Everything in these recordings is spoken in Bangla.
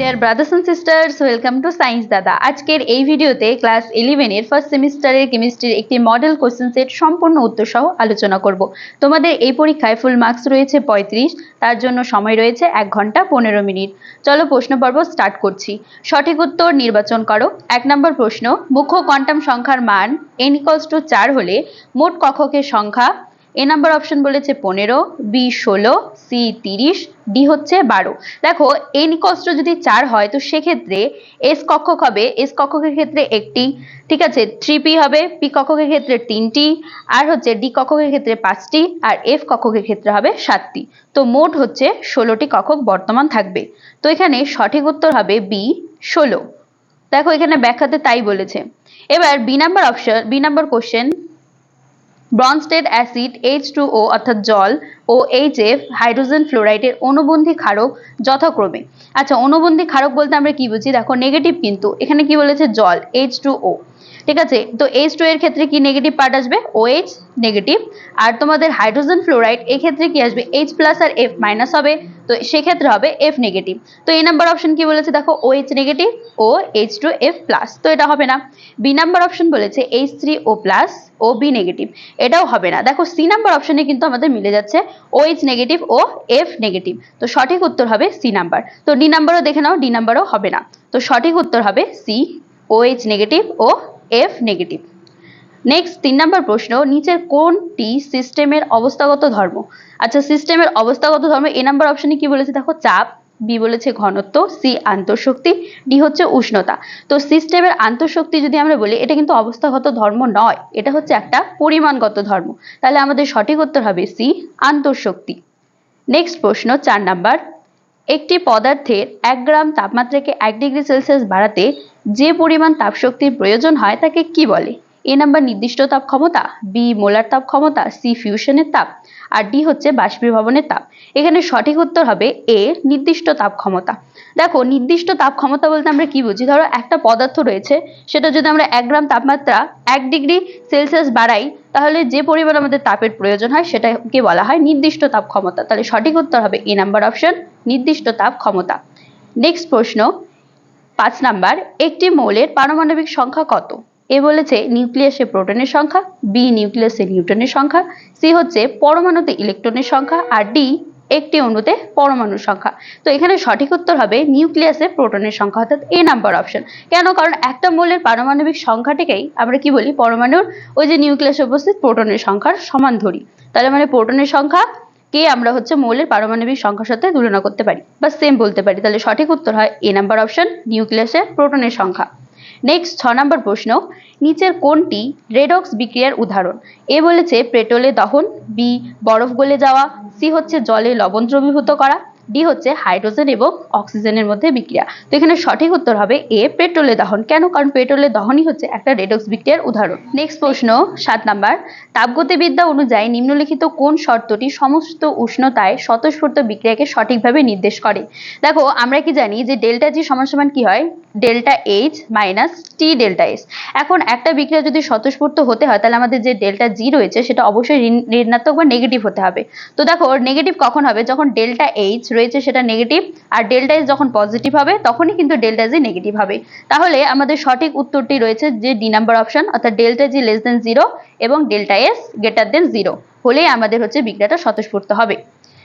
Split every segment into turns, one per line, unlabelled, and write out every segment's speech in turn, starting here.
Dear brothers and sisters welcome to science Dada আজকের এই ভিডিওতে ক্লাস ইলেভেনের ফার্স্ট সেমিস্টারের কেমিস্ট্রির একটি মডেল কোশ্চেন সেট সম্পূর্ণ উত্তর সহ আলোচনা করব। তোমাদের এই পরীক্ষায় ফুল মার্কস রয়েছে পঁয়ত্রিশ, তার জন্য সময় রয়েছে এক ঘণ্টা পনেরো মিনিট। চলো প্রশ্ন পর্ব স্টার্ট করছি। সঠিক উত্তর নির্বাচন করো। এক নম্বর প্রশ্ন, মুখ্য কোয়ান্টাম সংখ্যার মান এন ইকলস টু চার হলে মোট কক্ষকের সংখ্যা এ নাম্বার অপশন বলেছে পনেরো বি ষোলো সি তিরিশ ডি হচ্ছে বারো। দেখো এন কষ্ট যদি চার হয়, তো সেক্ষেত্রে এস কক্ষক হবে। এস কক্ষকের ক্ষেত্রে একটি, ঠিক আছে থ্রি পি হবে পি কক্ষকের ক্ষেত্রে তিনটি, আর হচ্ছে ডি কক্ষকের ক্ষেত্রে পাঁচটি, আর এফ কক্ষকের ক্ষেত্রে হবে সাতটি। তো মোট হচ্ছে ষোলোটি কক্ষক বর্তমান থাকবে। তো এখানে সঠিক উত্তর হবে বি ষোলো। দেখো এখানে ব্যাখ্যাতে তাই বলেছে। এবার B number option B number question Bronsted acid H two O অর্থাৎ জল ও এইচ এফ হাইড্রোজেন ফ্লোরাইডের অনুবন্ধী ক্ষারক যথাক্রমে। আচ্ছা অনুবন্ধী ক্ষারক বলতে আমরা কি বুঝি? দেখো নেগেটিভ কিন্তু। এখানে কি বলেছে? জল এইচ টু ও ঠিক আছে? তো এইচ টু এর ক্ষেত্রে কি নেগেটিভ পার্ট আসবে? ও এইচ নেগেটিভ আর তোমাদের হাইড্রোজেন ফ্লোরাইড এক্ষেত্রে কি আসবে? এইচ প্লাস আর এফ মাইনাস হবে। তো সেক্ষেত্রে হবে এফ নেগেটিভ তো এই নাম্বার অপশন কি বলেছে? দেখো O H negative O H two F plus তো এটা হবে না। বি নাম্বার অপশন বলেছে H three O plus O B negative এটাও হবে না। দেখো সি নাম্বার অপশনে কিন্তু আমাদের মিলে যাচ্ছে ও এইচ নেগেটিভ ও এফ নেগেটিভ তো সঠিক উত্তর হবে সি নাম্বার তো ডি নাম্বারও দেখে নাও ডি নাম্বারও হবে না। তো সঠিক উত্তর হবে সি ও এইচ নেগেটিভ ও এফ নেগেটিভ নেক্সট তিন নম্বর প্রশ্ন, নিচের কোনটি সিস্টেমের অবস্থাগত ধর্ম? আচ্ছা সিস্টেমের অবস্থাগত ধর্ম, এ নাম্বার অপশনে কি বলেছে? দেখো, চাপ, বি বলেছে ঘনত্ব, সি আন্তঃশক্তি, ডি হচ্ছে উষ্ণতা। তো সিস্টেমের আন্তঃশক্তি যদি আমরা বলি, এটা কিন্তু অবস্থাগত ধর্ম নয়, এটা হচ্ছে একটা পরিমাণগত ধর্ম। তাহলে আমাদের সঠিক উত্তর হবে সি আন্তঃশক্তি। নেক্সট প্রশ্ন, চার নাম্বার একটি পদার্থের এক গ্রাম তাপমাত্রাকে এক ডিগ্রি সেলসিয়াস বাড়াতে যে পরিমাণ তাপশক্তির প্রয়োজন হয় তাকে কী বলে? এ নাম্বার নির্দিষ্ট তাপ ক্ষমতা বি মোলার তাপ ক্ষমতা সি ফিউশনের তাপ, আর ডি হচ্ছে বাষ্পীভবনের তাপ। এখানে সঠিক উত্তর হবে এ নির্দিষ্ট তাপ ক্ষমতা। দেখো, নির্দিষ্ট তাপ ক্ষমতা বলতে আমরা কি বুঝি? ধরো একটা পদার্থ রয়েছে, সেটা যদি আমরা এক গ্রাম তাপমাত্রা এক ডিগ্রি সেলসিয়াস বাড়াই, তাহলে যে পরিমাণ আমাদের তাপের প্রয়োজন হয়, সেটাকে বলা হয় নির্দিষ্ট তাপ ক্ষমতা। তাহলে সঠিক উত্তর হবে এ নাম্বার অপশন নির্দিষ্ট তাপ ক্ষমতা। নেক্সট প্রশ্ন, পাঁচ নাম্বার, একটি মৌলের পারমাণবিক সংখ্যা কত? এ বলেছে নিউক্লিয়াসে প্রোটনের সংখ্যা বি নিউক্লিয়াসে নিউটনের সংখ্যা সি হচ্ছে পরমাণুতে ইলেকট্রনের সংখ্যা, আর ডি একটি অণুতে পরমাণুর সংখ্যা। তো এখানে সঠিক উত্তর হবে নিউক্লিয়াসে প্রোটনের সংখ্যা, অর্থাৎ এ নাম্বার অপশন কেন? কারণ একটা মৌলের পারমাণবিক সংখ্যাটিকেই আমরা কি বলি? পরমাণুর ওই যে নিউক্লিয়াসে উপস্থিত প্রোটনের সংখ্যার সমান ধরি। তাহলে মানে প্রোটনের সংখ্যা কে আমরা হচ্ছে মৌলের পারমাণবিক সংখ্যার সাথে তুলনা করতে পারি? বা সেম বলতে পারি। তাহলে সঠিক উত্তর হয় এ নাম্বার অপশন নিউক্লিয়াসে প্রোটনের সংখ্যা। নেক্সট ছ নম্বর প্রশ্ন। নিচের কোনটি রেডক্স বিক্রিয়ার উদাহরণ? এ বলেছে পেট্রোলে দহন, বি বরফ গলে যাওয়া, সি হচ্ছে জলে লবণ দ্রবীভূত করা, ডি হচ্ছে হাইড্রোজেন এবং অক্সিজেনের মধ্যে বিক্রিয়া। তো এখানে সঠিক উত্তর হবে এ, পেট্রোলে দহন। কেন? কারণ পেট্রোলের দহনই হচ্ছে একটা রেডক্স বিক্রিয়ার উদাহরণ। নেক্সট প্রশ্ন, সাত নাম্বার। তাপগতিবিদ্যা অনুযায়ী নিম্নলিখিত কোন শর্তটি সমস্ত উষ্ণতায় স্বতঃস্ফূর্ত বিক্রিয়াকে সঠিকভাবে নির্দেশ করে? দেখো, আমরা কি জানি যে ডেল্টা জি সমান সমান কি হয়? Delta H minus T delta S এখন একটা বিক্রিয়া যদি স্বতঃস্ফূর্ত হতে হয়, তাহলে আমাদের যে ডেল্টা জি রয়েছে, সেটা অবশ্যই ঋণাত্মক বা নেগেটিভ হতে হবে। তো দেখো নেগেটিভ কখন হবে? যখন ডেল্টা এইচ রয়েছে, সেটা নেগেটিভ আর ডেল্টা এস যখন পজিটিভ হবে, তখনই কিন্তু ডেল্টা জি নেগেটিভ হবে। তাহলে আমাদের সঠিক উত্তরটি রয়েছে যে ডি নাম্বার অপশন অর্থাৎ delta G less than zero এবং delta S greater than zero হলেই আমাদের হচ্ছে বিক্রিয়াটা স্বতঃস্ফূর্ত হবে।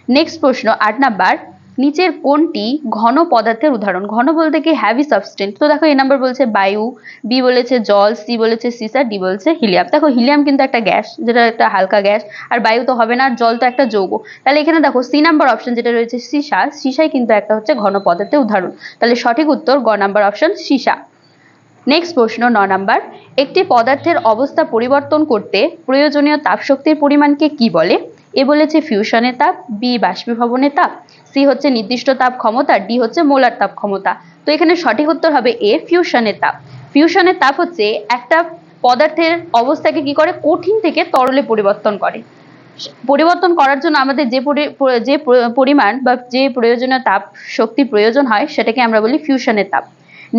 নেক্সট প্রশ্ন, আট নাম্বার নিচের কোনটি ঘন পদার্থের উদাহরণ। ঘন বলতে কি হ্যাভি সাবস্টেন্ট তো দেখো এই নাম্বার বলছে বায়ু বি বলেছে জল সি বলেছে সিসা ডি বলছে হিলিয়াম দেখো হিলিয়াম কিন্তু একটা গ্যাস, যেটা একটা হালকা গ্যাস, আর বায়ু তো হবে না, আর জল তো একটা যৌগ। তাহলে এখানে দেখো সি নাম্বার অপশন যেটা রয়েছে সিসা, সিসাই কিন্তু একটা হচ্ছে ঘন পদার্থের উদাহরণ। তাহলে সঠিক উত্তর, গ নাম্বার অপশন সিসা। নেক্সট প্রশ্ন, ন নাম্বার একটি পদার্থের অবস্থা পরিবর্তন করতে প্রয়োজনীয় তাপশক্তির পরিমাণকে কি বলে? এ বলেছে ফিউশনের তাপ বি বাষ্পীভবনের তাপ সি হচ্ছে নির্দিষ্ট তাপ ক্ষমতা ডি হচ্ছে মোলার তাপ ক্ষমতা। তো এখানে সঠিক উত্তর হবে এ ফিউশনের তাপ ফিউশনের তাপ হচ্ছে একটা পদার্থের অবস্থাকে কি করে? কঠিন থেকে তরলে পরিবর্তন করে। পরিবর্তন করার জন্য আমাদের যে যে পরিমাণ বা যে প্রয়োজনীয় তাপ শক্তি প্রয়োজন হয়, সেটাকে আমরা বলি ফিউশনের তাপ।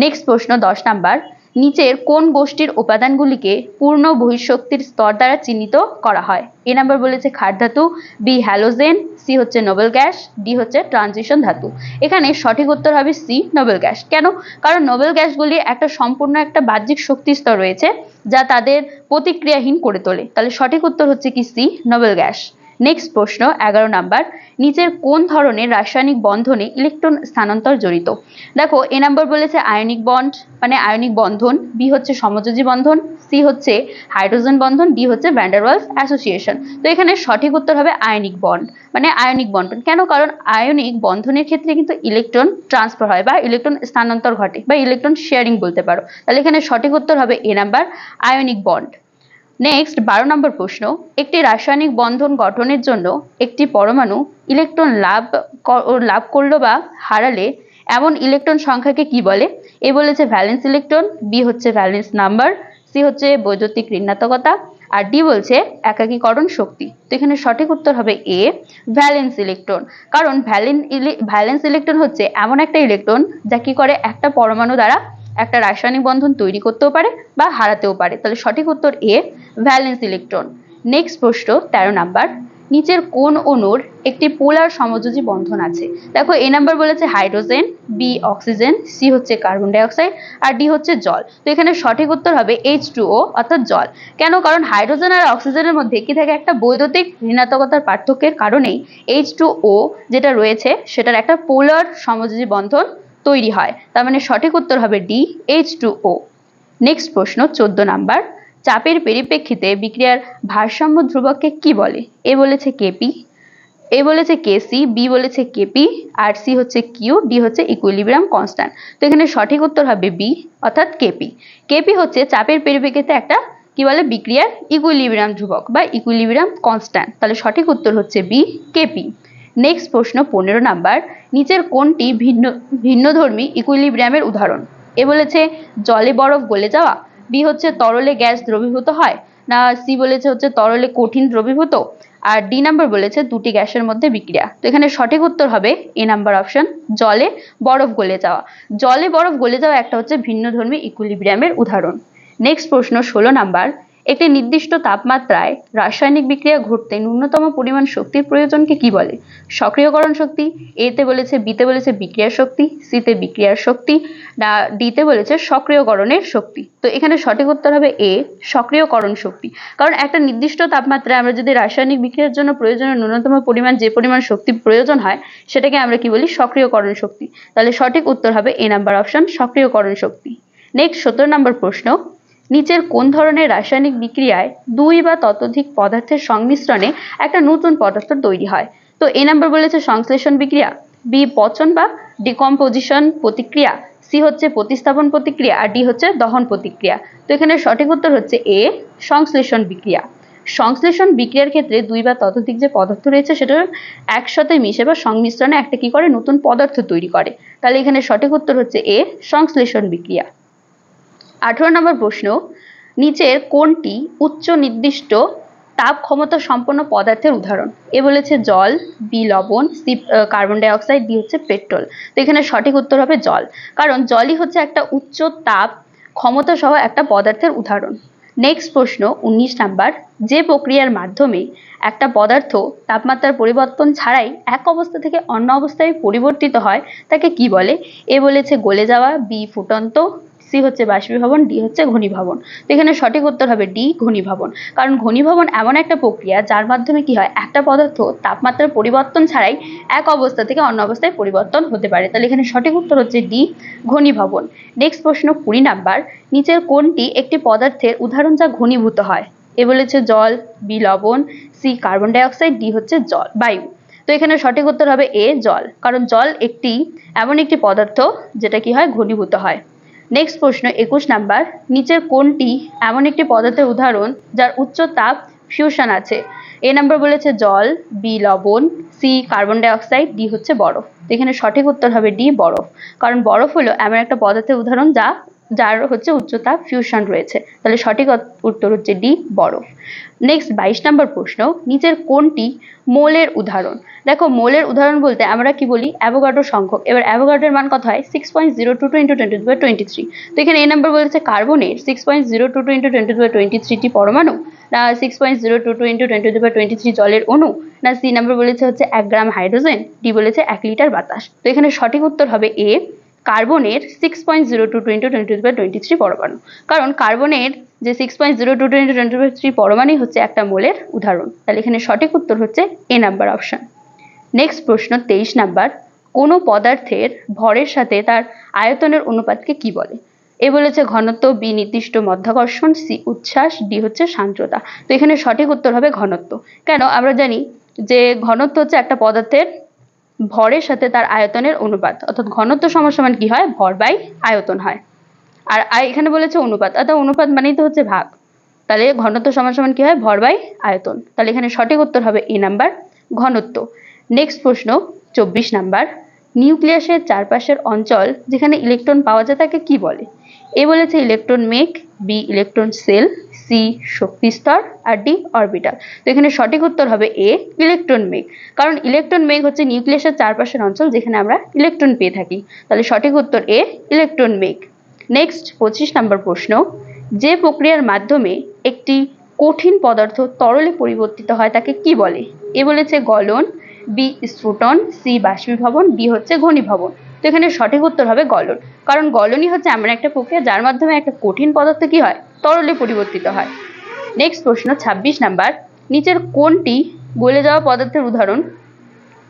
নেক্সট প্রশ্ন দশ নাম্বার। নিচের কোন গোষ্ঠীর উপাদানগুলিকে পূর্ণ বহিঃশক্তির স্তর দ্বারা চিহ্নিত করা হয়? এ নাম্বার বলেছে ক্ষার ধাতু, বি হ্যালোজেন, সি হচ্ছে নোবেল গ্যাস, ডি হচ্ছে ট্রানজিশন ধাতু। এখানে সঠিক উত্তর হবে সি, নোবেল গ্যাস। কেন? কারণ নোবেল গ্যাসগুলি একটা সম্পূর্ণ একটা বাহ্যিক শক্তি স্তর রয়েছে, যা তাদের প্রতিক্রিয়াহীন করে তোলে। তাহলে সঠিক উত্তর হচ্ছে কি সি? Nobel gas. নেক্সট প্রশ্ন, এগারো নাম্বার। নিচের কোন ধরনের রাসায়নিক বন্ধনে ইলেকট্রন স্থানান্তর জড়িত? দেখো, এ নাম্বার বলেছে আয়নিক বন্ড মানে আয়নিক বন্ধন। বি হচ্ছে সমযোজী বন্ধন সি হচ্ছে হাইড্রোজেন বন্ধন ডি হচ্ছে ভ্যান্ডারওয়ালস অ্যাসোসিয়েশন তো এখানে সঠিক উত্তর হবে আয়নিক বন্ড মানে আয়নিক বন্ধন। কেন? কারণ আয়নিক বন্ধনের ক্ষেত্রে কিন্তু ইলেকট্রন ট্রান্সফার হয়, বা ইলেকট্রন স্থানান্তর ঘটে, বা ইলেকট্রন শেয়ারিং বলতে পারো। তাহলে এখানে সঠিক উত্তর হবে A number ionic bond. Next বারো নম্বর প্রশ্ন, একটি রাসায়নিক বন্ধন গঠনের জন্য একটি পরমাণু ইলেকট্রন লাভ লাভ করল বা হারালে এমন ইলেকট্রন সংখ্যাকে কি বলে? এ বলেছে ভ্যালেন্স ইলেকট্রন বি হচ্ছে ভ্যালেন্স নাম্বার সি হচ্ছে বৈদ্যুতিক ঋণাত্মকতা, আর ডি বলছে একাকীকরণ শক্তি। তো এখানে সঠিক উত্তর হবে এ ভ্যালেন্স ইলেকট্রন কারণ ভ্যালেন ভ্যালেন্স ইলেকট্রন হচ্ছে এমন একটা ইলেকট্রন যা কি করে একটা পরমাণু দ্বারা একটা রাসায়নিক বন্ধন তৈরি করতেও পারে বা হারাতেও পারে। তাহলে সঠিক উত্তর এ ভ্যালেন্স ইলেকট্রন নেক্সট প্রশ্ন, তেরো নাম্বার। নিচের কোন অণুর একটি পোলার সমযোজী বন্ধন আছে? দেখো, এ নাম্বার বলেছে হাইড্রোজেন বি অক্সিজেন সি হচ্ছে কার্বন ডাইঅক্সাইড, আর ডি হচ্ছে জল। তো এখানে সঠিক উত্তর হবে এইচ টু ও অর্থাৎ জল। কেন? কারণ হাইড্রোজেন আর অক্সিজেনের মধ্যে কি থাকে একটা বৈদ্যুতিক ঋণাত্মকতার পার্থক্যের কারণেই এইচ টু ও যেটা রয়েছে, সেটার একটা পোলার সমযোজী বন্ধন তৈরি হয়। তার মানে সঠিক উত্তর হবে D, H two O. Next প্রশ্ন, চোদ্দ নাম্বার। চাপের পরিপ্রেক্ষিতে বিক্রিয়ার ভারসাম্য ধ্রুবককে কি বলে? এ বলেছে কেপি, এ বলেছে কেসি, বি বলেছে কেপি, আর সি হচ্ছে কিউ, ডি হচ্ছে ইকুইলিব্রিয়াম কনস্ট্যান্ট তো এখানে সঠিক উত্তর হবে বি, অর্থাৎ কেপি। কেপি হচ্ছে চাপের পরিপ্রেক্ষিতে একটা, কি বলে, বিক্রিয়ার ইকুইলিব্রিয়াম ধ্রুবক বা ইকুইলিব্রিয়াম কনস্ট্যান্ট তাহলে সঠিক উত্তর হচ্ছে বি, কেপি। নেক্সট প্রশ্ন পনেরো নাম্বার, নিচের কোনটি ভিন্ন, ভিন্নধর্মী ইকুইলিব্রিয়ামের উদাহরণ? এ বলেছে, জলে বরফ গলে যাওয়া বি হচ্ছে তরলে গ্যাস দ্রবীভূত হয়, না সি বলেছে হচ্ছে তরলে কঠিন দ্রবীভূত, আর ডি নাম্বার বলেছে দুটি গ্যাসের মধ্যে বিক্রিয়া। তো এখানে সঠিক উত্তর হবে এ নাম্বার অপশন জলে বরফ গলে যাওয়া। জলে বরফ গলে যাওয়া একটা হচ্ছে ভিন্নধর্মী ইকুইলিব্রিয়ামের উদাহরণ। নেক্সট প্রশ্ন ষোলো নাম্বার একটি নির্দিষ্ট তাপমাত্রায় রাসায়নিক বিক্রিয়া ঘটতে ন্যূনতম পরিমাণ শক্তির প্রয়োজনকে কি বলে? সক্রিয়করণ শক্তি এতে বলেছে বিতে বলেছে বিক্রিয়ার শক্তি সিতে বিক্রিয়ার শক্তি, না ডিতে বলেছে সক্রিয়করণের শক্তি। তো এখানে সঠিক উত্তর হবে এ সক্রিয়করণ শক্তি। কারণ একটা নির্দিষ্ট তাপমাত্রায় আমরা যদি রাসায়নিক বিক্রিয়ার জন্য প্রয়োজনীয় ন্যূনতম পরিমাণ, যে পরিমাণ শক্তি প্রয়োজন হয়, সেটাকে আমরা কি বলি? সক্রিয়করণ শক্তি। তাহলে সঠিক উত্তর হবে এ নাম্বার অপশন সক্রিয়করণ শক্তি। নেক্সট সতেরো নম্বর প্রশ্ন। নিচের কোন ধরনের রাসায়নিক বিক্রিয়ায় দুই বা ততোধিক পদার্থের সংমিশ্রণে একটা নতুন পদার্থ তৈরি হয়? তো এ নাম্বার বলেছে সংশ্লেষণ বিক্রিয়া বি পচন বা ডিকম্পোজিশন প্রতিক্রিয়া সি হচ্ছে প্রতিস্থাপন প্রতিক্রিয়া, আর ডি হচ্ছে দহন প্রতিক্রিয়া। তো এখানে সঠিক উত্তর হচ্ছে এ সংশ্লেষণ বিক্রিয়া। সংশ্লেষণ বিক্রিয়ার ক্ষেত্রে দুই বা ততোধিক যে পদার্থ রয়েছে, সেটা একসাথে মিশে বা সংমিশ্রণে একটা কি করে? নতুন পদার্থ তৈরি করে। তাহলে এখানে সঠিক উত্তর হচ্ছে এ সংশ্লেষণ বিক্রিয়া। আঠেরো নম্বর প্রশ্ন, নিচের কোনটি উচ্চ নির্দিষ্ট তাপ ক্ষমতা সম্পন্ন পদার্থের উদাহরণ? এ বলেছে জল বি লবণ সি কার্বন ডাইঅক্সাইড ডি হচ্ছে পেট্রোল তো এখানে সঠিক উত্তর হবে জল। কারণ জলই হচ্ছে একটা উচ্চ তাপ ক্ষমতা সহ একটা পদার্থের উদাহরণ। নেক্সট প্রশ্ন, উনিশ নাম্বার, যে প্রক্রিয়ার মাধ্যমে একটা পদার্থ তাপমাত্রার পরিবর্তন ছাড়াই এক অবস্থা থেকে অন্য অবস্থায় পরিবর্তিত হয়, তাকে কি বলে? এ বলেছে গলে যাওয়া বি ফুটন্ত সি হচ্ছে বাষ্পীভবন, ডি হচ্ছে ঘনীভবন। তো এখানে সঠিক উত্তর হবে ডি, ঘনীভবন। কারণ ঘনীভবন এমন একটা প্রক্রিয়া যার মাধ্যমে কি হয়, একটা পদার্থ তাপমাত্রার পরিবর্তন ছাড়াই এক অবস্থা থেকে অন্য অবস্থায় পরিবর্তন হতে পারে। তাহলে এখানে সঠিক উত্তর হচ্ছে ডি, ঘনীভবন। নেক্সট প্রশ্ন কুড়ি নাম্বার, নিচের কোনটি একটি পদার্থের উদাহরণ যা ঘনীভূত হয়। এ বলেছে জল বি লবণ সি কার্বন ডাইঅক্সাইড ডি হচ্ছে জল, বায়ু। তো এখানে সঠিক উত্তর হবে এ জল। কারণ জল একটি, এমন একটি পদার্থ যেটা কি হয়, ঘনীভূত হয়। নেক্সট প্রশ্ন, একুশ নাম্বার, নিচের কোনটি এমন একটি পদার্থের উদাহরণ যার উচ্চ তাপ ফিউশন আছে? এ নাম্বার বলেছে জল বি লবণ সি কার্বন ডাইঅক্সাইড ডি হচ্ছে বরফ। এখানে সঠিক উত্তর হবে ডি বরফ। কারণ বরফ হলো এমন একটা পদার্থের উদাহরণ যা যার হচ্ছে উচ্চতা ফিউশন রয়েছে। তাহলে সঠিক উত্তর হচ্ছে ডি বরফ। নেক্সট বাইশ নম্বর প্রশ্ন, নিচের কোনটি মোলের উদাহরণ? দেখো, মোলের উদাহরণ বলতে আমরা কি বলি? অ্যাভোগাড্রো সংখ্যক। এবার অ্যাভোগাড্রোর মান কত হয়? Six point zero two two into twenty by twenty three তো এখানে এই নাম্বার বলেছে কার্বনের six point zero two two into twenty by twenty thirty পরমাণু, না six point zero two two into twenty by twenty three জলের অণু, না সি নাম্বার বলেছে হচ্ছে এক গ্রাম হাইড্রোজেন ডি বলেছে এক লিটার বাতাস। তো এখানে সঠিক উত্তর হবে এ কার্বনের six point zero two twenty twenty by twenty three পরমাণু। কারণ কার্বনের যে six point zero two twenty twenty three পরমাণুই হচ্ছে একটা মোলের উদাহরণ। তাহলে এখানে সঠিক উত্তর হচ্ছে এ নাম্বার অপশন নেক্সট প্রশ্ন, তেইশ নাম্বার, কোনো পদার্থের ভরের সাথে তার আয়তনের অনুপাতকে কি বলে? এ বলেছে ঘনত্ব বি নির্দিষ্ট মধ্যাকর্ষণ সি উচ্ছ্বাস ডি হচ্ছে সান্দ্রতা। তো এখানে সঠিক উত্তর হবে ঘনত্ব। কেন? আমরা জানি যে ঘনত্ব হচ্ছে একটা পদার্থের ভরের সাথে তার আয়তনের অনুপাত, অর্থাৎ ঘনত্ব সমান সমান কি হয়? ভর বাই আয়তন হয়। আর এখানে বলেছে অনুপাত, অর্থাৎ অনুপাত মানেই তো হচ্ছে ভাগ। তাহলে ঘনত্ব সমান সমান কি হয়? ভর বাই আয়তন। তাহলে এখানে সঠিক উত্তর হবে এ নাম্বার, ঘনত্ব। নেক্সট প্রশ্ন, চব্বিশ নাম্বার। নিউক্লিয়াসের চারপাশের অঞ্চল যেখানে ইলেকট্রন পাওয়া যায় তাকে কি বলে? এ বলেছে ইলেকট্রন মেঘ বি ইলেকট্রন সেল সি শক্তি স্তর, আর ডি অরবিটাল তো এখানে সঠিক উত্তর হবে এ ইলেকট্রন মেঘ কারণ ইলেকট্রন মেঘ হচ্ছে নিউক্লিয়াসের চারপাশের অঞ্চল যেখানে আমরা ইলেকট্রন পেয়ে থাকি। তাহলে সঠিক উত্তর এ ইলেকট্রন মেঘ নেক্সট পঁচিশ নম্বর প্রশ্ন। যে প্রক্রিয়ার মাধ্যমে একটি কঠিন পদার্থ তরলে পরিবর্তিত হয় তাকে কি বলে? এ বলেছে গলন বি স্ফুটন সি বাষ্পীভবন ডি হচ্ছে ঘনীভবন। তো এখানে সঠিক উত্তর হবে গলন। কারণ গলনই হচ্ছে এমন একটা প্রক্রিয়া যার মাধ্যমে একটা কঠিন পদার্থ কি হয়? তরলে পরিবর্তিত হয়। নেক্সট প্রশ্ন, ছাব্বিশ নাম্বার। নিচের কোনটি গলে যাওয়া পদার্থের উদাহরণ?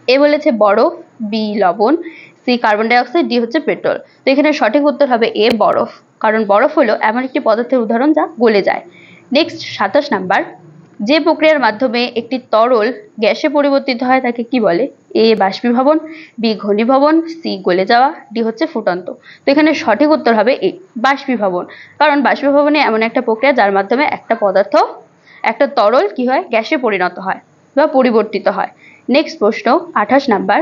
এ বলেছে বরফ, বি লবণ, সি কার্বন ডাইঅক্সাইড ডি হচ্ছে পেট্রোল। তো এখানে সঠিক উত্তর হবে এ বরফ। কারণ বরফ হলো এমন একটি পদার্থের উদাহরণ যা গলে যায়। নেক্সট সাতাশ নাম্বার। যে প্রক্রিয়ার মাধ্যমে একটি তরল গ্যাসে পরিবর্তিত হয় তাকে কি বলে? এ বাষ্পীভবন বি ঘনীভবন সি গলে যাওয়া, ডি হচ্ছে ফুটন্ত। তো এখানে সঠিক উত্তর হবে এ বাষ্পীভবন কারণ বাষ্পীভবনে এমন একটা প্রক্রিয়া যার মাধ্যমে একটা পদার্থ, একটা তরল কি হয়? গ্যাসে পরিণত হয় বা পরিবর্তিত হয়। নেক্সট প্রশ্ন, আঠাশ নাম্বার।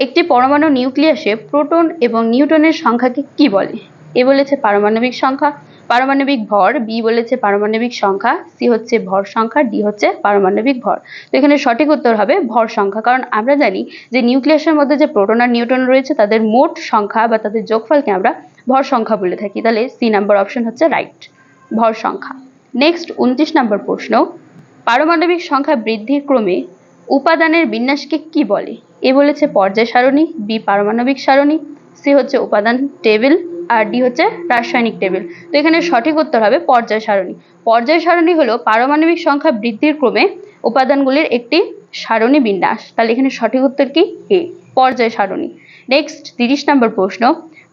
একটি পরমাণু নিউক্লিয়াসে প্রোটন এবং নিউটনের সংখ্যাকে কি বলে? এ বলেছে পারমাণবিক সংখ্যা। পারমাণবিক ভর, বি বলেছে পারমাণবিক সংখ্যা, সি হচ্ছে ভর সংখ্যা, ডি হচ্ছে পারমাণবিক ভর। তো এখানে সঠিক উত্তর হবে ভর সংখ্যা। কারণ আমরা জানি যে নিউক্লিয়াসের মধ্যে যে প্রোটন আর নিউটন রয়েছে, তাদের মোট সংখ্যা বা তাদের যোগফলকে আমরা ভর সংখ্যা বলে থাকি। তাহলে সি নাম্বার অপশন হচ্ছে রাইট, ভর সংখ্যা। নেক্সট উনত্রিশ নম্বর প্রশ্ন, পারমাণবিক সংখ্যা বৃদ্ধির ক্রমে উপাদানের বিন্যাসকে কি বলে? এ বলেছে পর্যায় সারণী, বি পারমাণবিক সারণী, সি হচ্ছে উপাদান টেবিল আর ডি হচ্ছে রাসায়নিক টেবিল। তো এখানে সঠিক উত্তর হবে পর্যায় সারণী। পর্যায় সারণী হলো পারমাণবিক সংখ্যা বৃদ্ধির ক্রমে উপাদানগুলির একটি সারণী বিন্যাস। তাহলে এখানে সঠিক উত্তর কি? এ পর্যায় সারণী। নেক্সট তিরিশ নম্বর প্রশ্ন,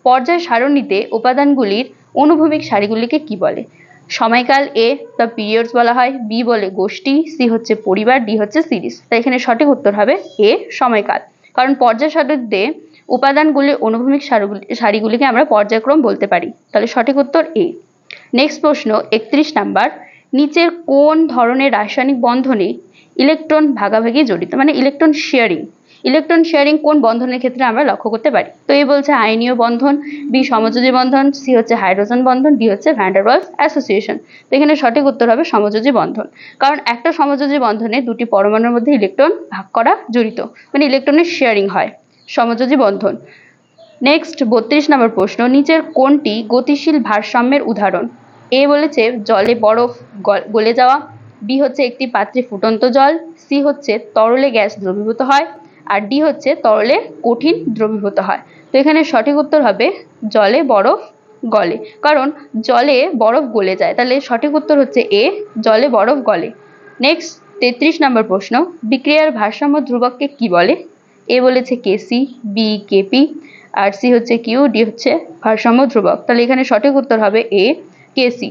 পর্যায় সারণীতে উপাদানগুলির অনুভূমিক সারিগুলিকে কি বলে? সময়কাল এ দ্য পিরিয়ডস বলা হয় বি বলে গোষ্ঠী সি হচ্ছে পরিবার ডি হচ্ছে সিরিজ। তাই এখানে সঠিক উত্তর হবে এ সময়কাল। কারণ পর্যায় সারণীতে উপাদানগুলির অনুভূমিক সারিগুলি সারিগুলিকে আমরা পর্যায়ক্রম বলতে পারি। তাহলে সঠিক উত্তর এ নেক্সট প্রশ্ন, একত্রিশ নাম্বার। নিচের কোন ধরনের রাসায়নিক বন্ধনে ইলেকট্রন ভাগাভাগি জড়িত? মানে ইলেকট্রন শেয়ারিং ইলেকট্রন শেয়ারিং কোন বন্ধনের ক্ষেত্রে আমরা লক্ষ্য করতে পারি? তো এই বলছে আয়নীয় বন্ধন বি সমযোজী বন্ধন সি হচ্ছে হাইড্রোজেন বন্ধন ডি হচ্ছে ভ্যান্ডারওয়ালস অ্যাসোসিয়েশন তো এখানে সঠিক উত্তর হবে সমযোজী বন্ধন। কারণ একটা সমযোজী বন্ধনে দুটি পরমাণুর মধ্যে ইলেকট্রন ভাগ করা জড়িত। মানে ইলেকট্রনের শেয়ারিং হয়। সমযোজী বন্ধন। নেক্সট বত্রিশ নম্বর প্রশ্ন, নিচের কোনটি গতিশীল ভারসাম্যের উদাহরণ? এ বলেছে জলে বরফ গল- যাওয়া, বি হচ্ছে একটি পাত্রে ফুটন্ত জল, সি হচ্ছে তরলে গ্যাস দ্রবীভূত হয়, আর ডি হচ্ছে তরলে কঠিন দ্রবীভূত হয়। তো এখানে সঠিক উত্তর হবে জলে বরফ গলে। কারণ জলে বরফ গলে যায়, তাহলে সঠিক উত্তর হচ্ছে এ, জলে বরফ গলে। নেক্সট তেত্রিশ নম্বর প্রশ্ন, বিক্রিয়ার ভারসাম্য ধ্রুবককে কি বলে? এ বলেছে কেসি বি কেপি আর সি হচ্ছে কিউ, ডি হচ্ছে ভারসাম্য ধ্রুবক। তাহলে এখানে সঠিক উত্তর হবে এ কেসি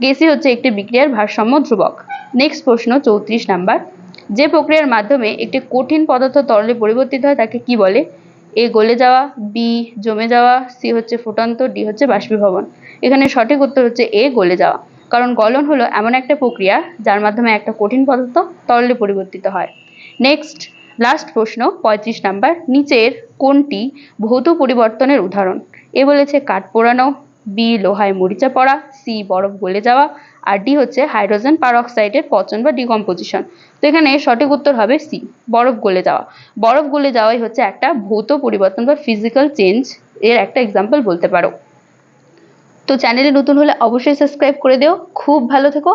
কেসি হচ্ছে একটি বিক্রিয়ার ভারসাম্য ধ্রুবক। নেক্সট প্রশ্ন, চৌত্রিশ নাম্বার। যে প্রক্রিয়ার মাধ্যমে একটি কঠিন পদার্থ তরলে পরিবর্তিত হয় তাকে কি বলে? এ গলে যাওয়া, বি জমে যাওয়া, সি হচ্ছে ফুটন্ত, ডি হচ্ছে বাষ্পীভবন। এখানে সঠিক উত্তর হচ্ছে এ, গলে যাওয়া। কারণ গলন হলো এমন একটা প্রক্রিয়া যার মাধ্যমে একটা কঠিন পদার্থ তরলে পরিবর্তিত হয়। নেক্সট লাস্ট প্রশ্ন, পঁয়ত্রিশ নাম্বার, নিচের কোনটি ভৌত পরিবর্তনের উদাহরণ? এ বলেছে কাঠ পোড়ানো, বি লোহায় মরিচা পড়া, সি বরফ গলে যাওয়া, আর ডি হচ্ছে হাইড্রোজেন পারঅক্সাইডের পচন বা ডিকম্পোজিশন। তো এখানে সঠিক উত্তর হবে সি, বরফ গলে যাওয়া। বরফ গলে যাওয়াই হচ্ছে একটা ভৌত পরিবর্তন বা ফিজিক্যাল চেঞ্জ এর একটা এক্সাম্পল বলতে পারো। তো চ্যানেলে নতুন হলে অবশ্যই সাবস্ক্রাইব করে দিও। খুব ভালো থেকো।